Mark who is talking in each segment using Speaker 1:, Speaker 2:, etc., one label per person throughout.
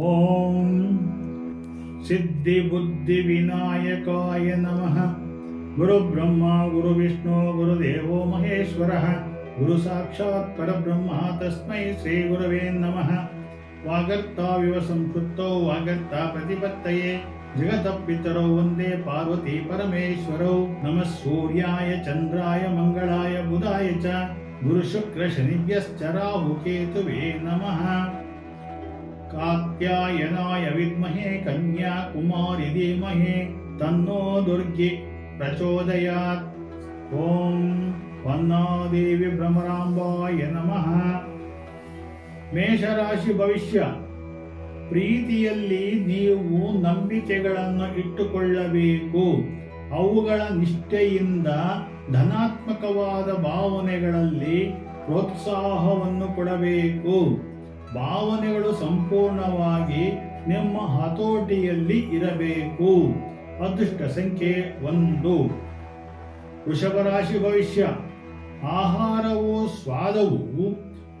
Speaker 1: ॐ सिद्धिबुद्धिविनायकाय नमः। गुरुब्रह्मा गुरुविष्णु गुरुदेवो महेश्वरः। गुरुसाक्षात् परब्रह्म तस्मै श्रीगुरवे नमः। वागर्ताविव संस्कृतौ वागर्ता प्रतिपत्तये जगतपितरौ वन्दे पार्वती परमेश्वरौ। नमः सूर्याय चन्द्राय मङ्गलाय बुधाय च। गुरुशुक्रशनिभ्यश्च राहुकेतुवे नमः कात्यायनाय विद्महे कन्याकुमारि धीमहि तन्नो दुर्गे प्रचोदयात् ॐ वन्नादेवी भ्रमराम्बाय नमः ಮೇಷರಾಶಿ ಭವಿಷ್ಯ ಪ್ರೀತಿಯಲ್ಲಿ ನೀವು ನಂಬಿಕೆಗಳನ್ನು ಇಟ್ಟುಕೊಳ್ಳಬೇಕು ಅವುಗಳ ನಿಷ್ಠೆಯಿಂದ ಧನಾತ್ಮಕವಾದ ಭಾವನೆಗಳಲ್ಲಿ ಪ್ರೋತ್ಸಾಹವನ್ನು ಕೊಡಬೇಕು ಭಾವನೆಗಳು ಸಂಪೂರ್ಣವಾಗಿ ನಿಮ್ಮ ಹತೋಟಿಯಲ್ಲಿ ಇರಬೇಕು. ಅದೃಷ್ಟ ಸಂಖ್ಯೆ ಒಂದು. ವೃಷಭ ರಾಶಿ ಭವಿಷ್ಯ. ಆಹಾರವು ಸ್ವಾದವು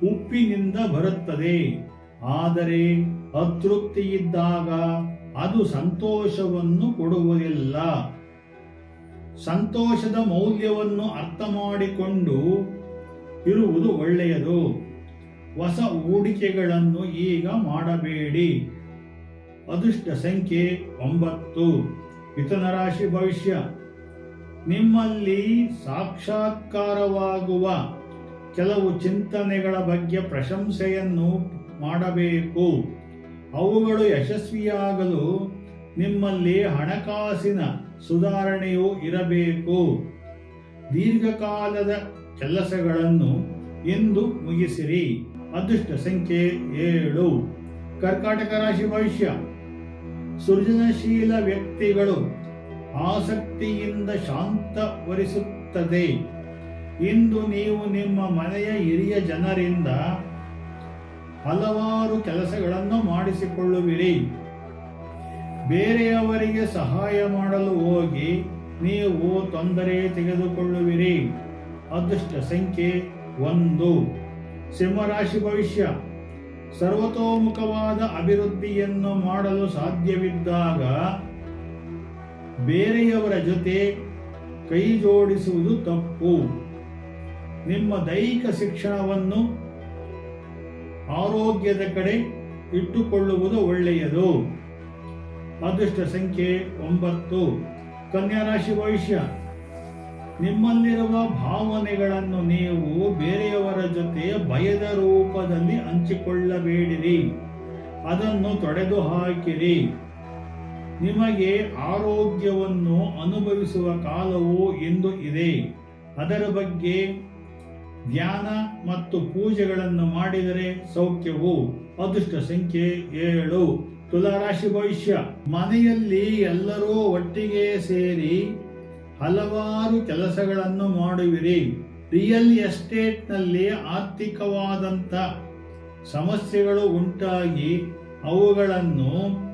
Speaker 1: ಉಪ್ಪಿನಿಂದ ಬರುತ್ತದೆ. ಆದರೆ ಅತೃಪ್ತಿ ಇದ್ದಾಗ ಅದು ಸಂತೋಷವನ್ನು ಕೊಡುವುದಿಲ್ಲ. ಸಂತೋಷದ ಮೌಲ್ಯವನ್ನು ಅರ್ಥ ಮಾಡಿಕೊಂಡು ಇರುವುದು ಒಳ್ಳೆಯದು. ಹೊಸ ಹೂಡಿಕೆಗಳನ್ನು ಈಗ ಮಾಡಬೇಡಿ. ಅದೃಷ್ಟ ಸಂಖ್ಯೆ ಒಂಬತ್ತು. ಮಿಥುನ ರಾಶಿ ಭವಿಷ್ಯ. ನಿಮ್ಮಲ್ಲಿ ಸಾಕ್ಷಾತ್ಕಾರವಾಗುವ ಕೆಲವು ಚಿಂತನೆಗಳ ಬಗ್ಗೆ ಪ್ರಶಂಸೆಯನ್ನು ಮಾಡಬೇಕು. ಅವುಗಳು ಯಶಸ್ವಿಯಾಗಲು ನಿಮ್ಮಲ್ಲಿ ಹಣಕಾಸಿನ ಸುಧಾರಣೆಯು ಇರಬೇಕು. ದೀರ್ಘಕಾಲದ ಕೆಲಸಗಳನ್ನು ಎಂದು ಮುಗಿಸಿರಿ. ಅದೃಷ್ಟ ಸಂಖ್ಯೆ ಏಳು. ಕರ್ಕಾಟಕ ರಾಶಿ ಭವಿಷ್ಯ. ಸೃಜನಶೀಲ ವ್ಯಕ್ತಿಗಳು ಆಸಕ್ತಿಯಿಂದ ಶಾಂತವರಿಸುತ್ತದೆ. ಇಂದು ನೀವು ನಿಮ್ಮ ಮನೆಯ ಹಿರಿಯ ಜನರಿಂದ ಹಲವಾರು ಕೆಲಸಗಳನ್ನು ಮಾಡಿಸಿಕೊಳ್ಳುವಿರಿ. ಬೇರೆಯವರಿಗೆ ಸಹಾಯ ಮಾಡಲು ಹೋಗಿ ನೀವು ತೊಂದರೆ ತೆಗೆದುಕೊಳ್ಳುವಿರಿ. ಅದೃಷ್ಟ ಸಂಖ್ಯೆ ಒಂದು. ಸಿಂಹರಾಶಿ ಭವಿಷ್ಯ. ಸರ್ವತೋಮುಖವಾದ ಅಭಿವೃದ್ಧಿಯನ್ನು ಮಾಡಲು ಸಾಧ್ಯವಿದ್ದಾಗ ಬೇರೆಯವರ ಜೊತೆ ಕೈ ಜೋಡಿಸುವುದು ತಪ್ಪು. ನಿಮ್ಮ ದೈಹಿಕ ಶಿಕ್ಷಣವನ್ನು ಆರೋಗ್ಯದ ಕಡೆ ಇಟ್ಟುಕೊಳ್ಳುವುದು ಒಳ್ಳೆಯದು. ಅದೃಷ್ಟ ಸಂಖ್ಯೆ ಒಂಬತ್ತು. ಕನ್ಯಾ ರಾಶಿ ಭವಿಷ್ಯ. ನಿಮ್ಮಲ್ಲಿರುವ ಭಾವನೆಗಳನ್ನು ನೀವು ಬೇರೆಯವರ ಜೊತೆ ಭಯದ ರೂಪದಲ್ಲಿ ಹಂಚಿಕೊಳ್ಳಬೇಡಿರಿ. ಅದನ್ನು ತೊಡೆದು ಹಾಕಿರಿ ನಿಮಗೆ ಆರೋಗ್ಯವನ್ನು ಅನುಭವಿಸುವ ಕಾಲವು ಎಂದು ಇದೆ. ಅದರ ಬಗ್ಗೆ ಧ್ಯಾನ ಮತ್ತು ಪೂಜೆಗಳನ್ನು ಮಾಡಿದರೆ ಸೌಖ್ಯವು. ಅದೃಷ್ಟ ಸಂಖ್ಯೆ ಏಳು. ತುಲಾರಾಶಿ ಭವಿಷ್ಯ. ಮನೆಯಲ್ಲಿ ಎಲ್ಲರೂ ಒಟ್ಟಿಗೆ ಸೇರಿ ಹಲವಾರು ಕೆಲಸಗಳನ್ನು ಮಾಡುವಿರಿ. ರಿಯಲ್ ಎಸ್ಟೇಟ್ನಲ್ಲಿ ಆರ್ಥಿಕವಾದಂಥ ಸಮಸ್ಯೆಗಳು ಉಂಟಾಗಿ ಅವುಗಳನ್ನು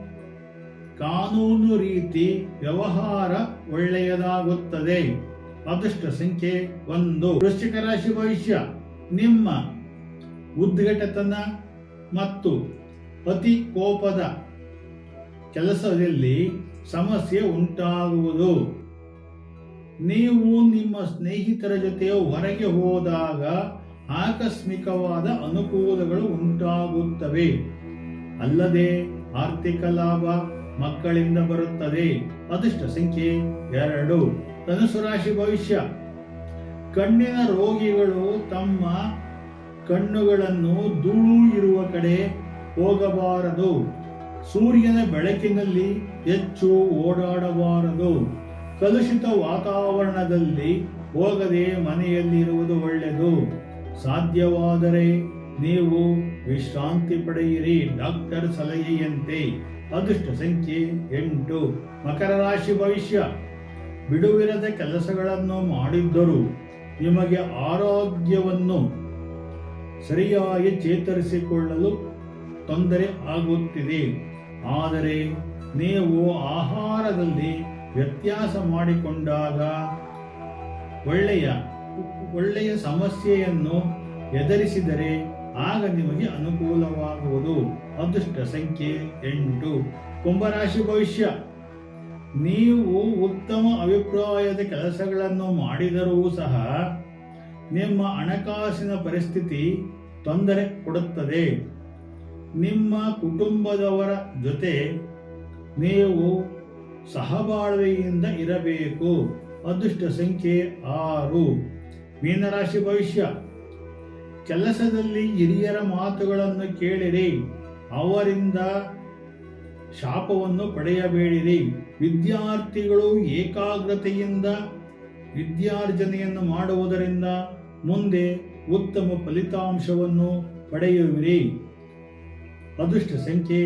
Speaker 1: ಕಾನೂನು ರೀತಿ ವ್ಯವಹಾರ ಒಳ್ಳೆಯದಾಗುತ್ತದೆ. ಅದೃಷ್ಟ ಸಂಖ್ಯೆ ಒಂದು, ವೃಶ್ಚಿಕ ರಾಶಿ ಭವಿಷ್ಯ. ನಿಮ್ಮ ಉದ್ಘಟತನ ಮತ್ತು ಅತಿ ಕೋಪದ ಕೆಲಸದಲ್ಲಿ ಸಮಸ್ಯೆ ಉಂಟಾಗುವುದು. ನೀವು ನಿಮ್ಮ ಸ್ನೇಹಿತರ ಜೊತೆ ಹೊರಗೆ ಹೋದಾಗ ಆಕಸ್ಮಿಕವಾದ ಅನುಕೂಲಗಳು ಉಂಟಾಗುತ್ತವೆ. ಅಲ್ಲದೆ ಆರ್ಥಿಕ ಲಾಭ ಮಕ್ಕಳಿಂದ ಬರುತ್ತದೆ. ಅದೃಷ್ಟ ಸಂಖ್ಯೆ ಎರಡು. ಧನುಸು ರಾಶಿ ಭವಿಷ್ಯ. ಕಣ್ಣಿನ ರೋಗಿಗಳು ತಮ್ಮ ಕಣ್ಣುಗಳನ್ನು ಧೂಳು ಇರುವ ಕಡೆ ಹೋಗಬಾರದು. ಸೂರ್ಯನ ಬೆಳಕಿನಲ್ಲಿ ಹೆಚ್ಚು ಓಡಾಡಬಾರದು. ಕಲುಷಿತ ವಾತಾವರಣದಲ್ಲಿ ಹೋಗದೆ ಮನೆಯಲ್ಲಿರುವುದು ಒಳ್ಳೆಯದು. ಸಾಧ್ಯವಾದರೆ ನೀವು ವಿಶ್ರಾಂತಿ ಪಡೆಯಿರಿ, ಡಾಕ್ಟರ್ ಸಲಹೆಯಂತೆ. ಅದೃಷ್ಟ ಸಂಖ್ಯೆ ಎಂಟು. ಮಕರ ರಾಶಿ ಭವಿಷ್ಯ. ಬಿಡುವಿರದ ಕೆಲಸಗಳನ್ನು ಮಾಡಿದ್ದರೂ ನಿಮಗೆ ಆರೋಗ್ಯವನ್ನು ಸರಿಯಾಗಿ ಚೇತರಿಸಿಕೊಳ್ಳಲು ತೊಂದರೆ ಆಗುತ್ತಿದೆ. ಆದರೆ ನೀವು ಆಹಾರದಲ್ಲಿ ವ್ಯತ್ಯಾಸ ಮಾಡಿಕೊಂಡಾಗ ಒಳ್ಳೆಯ ಒಳ್ಳೆಯ ಸಮಸ್ಯೆಯನ್ನು ಎದುರಿಸಿದರೆ ಆಗ ನಿಮಗೆ ಅನುಕೂಲವಾಗುವುದು. ಅದೃಷ್ಟ ಸಂಖ್ಯೆ ಎಂಟು. ಕುಂಭರಾಶಿ ಭವಿಷ್ಯ. ನೀವು ಉತ್ತಮ ಅಭಿಪ್ರಾಯದ ಕೆಲಸಗಳನ್ನು ಮಾಡಿದರೂ ಸಹ ನಿಮ್ಮ ಹಣಕಾಸಿನ ಪರಿಸ್ಥಿತಿ ತೊಂದರೆ ಕೊಡುತ್ತದೆ. ನಿಮ್ಮ ಕುಟುಂಬದವರ ಜೊತೆ ನೀವು ಸಹಬಾಳ್ವೆಯಿಂದ ಇರಬೇಕು. ಅದೃಷ್ಟ ಸಂಖ್ಯೆ ಆರು. ಮೀನರಾಶಿ ಭವಿಷ್ಯ. ಕೆಲಸದಲ್ಲಿ ಹಿರಿಯರ ಮಾತುಗಳನ್ನು ಕೇಳಿರಿ. ಅವರಿಂದ ಶಾಪವನ್ನು ಪಡೆಯಬೇಡಿರಿ. ವಿದ್ಯಾರ್ಥಿಗಳು ಏಕಾಗ್ರತೆಯಿಂದ ವಿದ್ಯಾರ್ಜನೆಯನ್ನು ಮಾಡುವುದರಿಂದ ಮುಂದೆ ಉತ್ತಮ ಫಲಿತಾಂಶವನ್ನು ಪಡೆಯುವಿರಿ. ಅದೃಷ್ಟ ಸಂಖ್ಯೆ